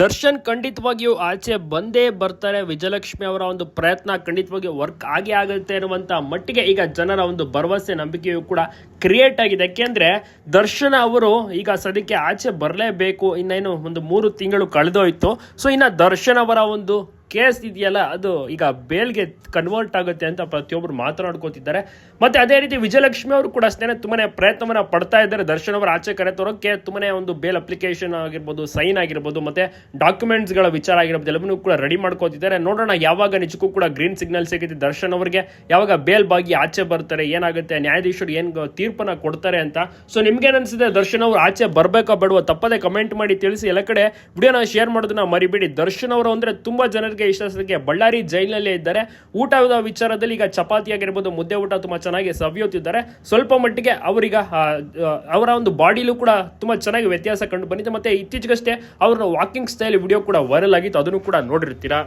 ದರ್ಶನ್ ಖಂಡಿತವಾಗಿಯೂ ಆಚೆ ಬಂದೇ ಬರ್ತಾರೆ. ವಿಜಯಲಕ್ಷ್ಮಿ ಅವರ ಒಂದು ಪ್ರಯತ್ನ ಖಂಡಿತವಾಗಿ ವರ್ಕ್ ಆಗೇ ಆಗುತ್ತೆ ಅನ್ನುವಂಥ ಮಟ್ಟಿಗೆ ಈಗ ಜನರ ಒಂದು ಭರವಸೆ, ನಂಬಿಕೆಯೂ ಕೂಡ ಕ್ರಿಯೇಟ್ ಆಗಿದೆ. ಯಾಕೆಂದರೆ ದರ್ಶನ್ ಅವರು ಈಗ ಸದ್ಯಕ್ಕೆ ಆಚೆ ಬರಲೇಬೇಕು. ಇನ್ನೇನು ಒಂದು ಮೂರು ತಿಂಗಳು ಕಳೆದೋಯ್ತು. ಸೊ ಇನ್ನ ದರ್ಶನ್ ಅವರ ಒಂದು ಕೇಸ್ ಇದೆಯಲ್ಲ, ಅದು ಈಗ ಬೇಲ್ಗೆ ಕನ್ವರ್ಟ್ ಆಗುತ್ತೆ ಅಂತ ಪ್ರತಿಯೊಬ್ಬರು ಮಾತನಾಡ್ಕೋತಿದ್ದಾರೆ. ಮತ್ತೆ ಅದೇ ರೀತಿ ವಿಜಯಲಕ್ಷ್ಮಿ ಅವರು ಕೂಡ ಅಷ್ಟೇ ತುಂಬಾನೇ ಪ್ರಯತ್ನವನ್ನ ಪಡ್ತಾ ಇದ್ದಾರೆ. ದರ್ಶನ್ ಅವರು ಆಚೆ ಕರೆತರೋಕೆ ತುಂಬಾನೇ ಒಂದು ಬೇಲ್ ಅಪ್ಲಿಕೇಶನ್ ಆಗಿರ್ಬೋದು ಸೈನ್ ಆಗಿರ್ಬೋದು, ಮತ್ತೆ ಡಾಕ್ಯುಮೆಂಟ್ಸ್ಗಳ ವಿಚಾರ ಆಗಿರ್ಬೋದು, ಎಲ್ಲವನ್ನೂ ಕೂಡ ರೆಡಿ ಮಾಡ್ಕೋತಿದ್ದಾರೆ. ನೋಡೋಣ ಯಾವಾಗ ನಿಜಕ್ಕೂ ಕೂಡ ಗ್ರೀನ್ ಸಿಗ್ನಲ್ ಸಿಗುತ್ತೆ ದರ್ಶನ್ ಅವರಿಗೆ. ಯಾವಾಗ ಬೇಲ್ ಬಾಗಿ ಆಚೆ ಬರ್ತಾರೆ, ಏನಾಗುತ್ತೆ, ನ್ಯಾಯಾಧೀಶರು ಏನ್ ತೀರ್ಪನ್ನ ಕೊಡ್ತಾರೆ ಅಂತ. ಸೊ ನಿಮ್ಗೆ ಅನ್ಸಿದೆ ದರ್ಶನ್ ಅವರು ಆಚೆ ಬರ್ಬೇಕಾ ಬಡವ? ತಪ್ಪದೆ ಕಮೆಂಟ್ ಮಾಡಿ ತಿಳಿಸಿ. ಎಲ್ಲ ಕಡೆ ವಿಡಿಯೋನ ಶೇರ್ ಮಾಡೋದನ್ನ ಮರಿಬೇಡಿ. ದರ್ಶನ್ ಅವರು ಅಂದ್ರೆ ತುಂಬಾ ಜನರಿಗೆ ಇಷ್ಟ ಸದ್ಯಕ್ಕೆ ಬಳ್ಳಾರಿ ಜೈಲಿನಲ್ಲೇ ಇದ್ದಾರೆ. ಊಟದ ವಿಚಾರದಲ್ಲಿ ಈಗ ಚಪಾತಿ ಆಗಿರ್ಬೋದು ಮುದ್ದೆ ಊಟ ತುಂಬಾ ಚೆನ್ನಾಗಿ ಸವಿಯುತ್ತಿದ್ದಾರೆ ಸ್ವಲ್ಪ ಮಟ್ಟಿಗೆ ಅವರೀಗ ಅವರ ಒಂದು ಬಾಡಿಲೂ ಕೂಡ ತುಂಬಾ ಚೆನ್ನಾಗಿ ವ್ಯತ್ಯಾಸ ಕಂಡು ಬಂದಿದೆ. ಮತ್ತೆ ಇತ್ತೀಚೆಗಷ್ಟೇ ಅವ್ರನ್ನ ವಾಕಿಂಗ್ ಸ್ಟೈಲ್ ವಿಡಿಯೋ ಕೂಡ ವೈರಲ್ ಆಗಿತ್ತು. ಅದನ್ನು ಕೂಡ ನೋಡಿರ್ತೀರಾ?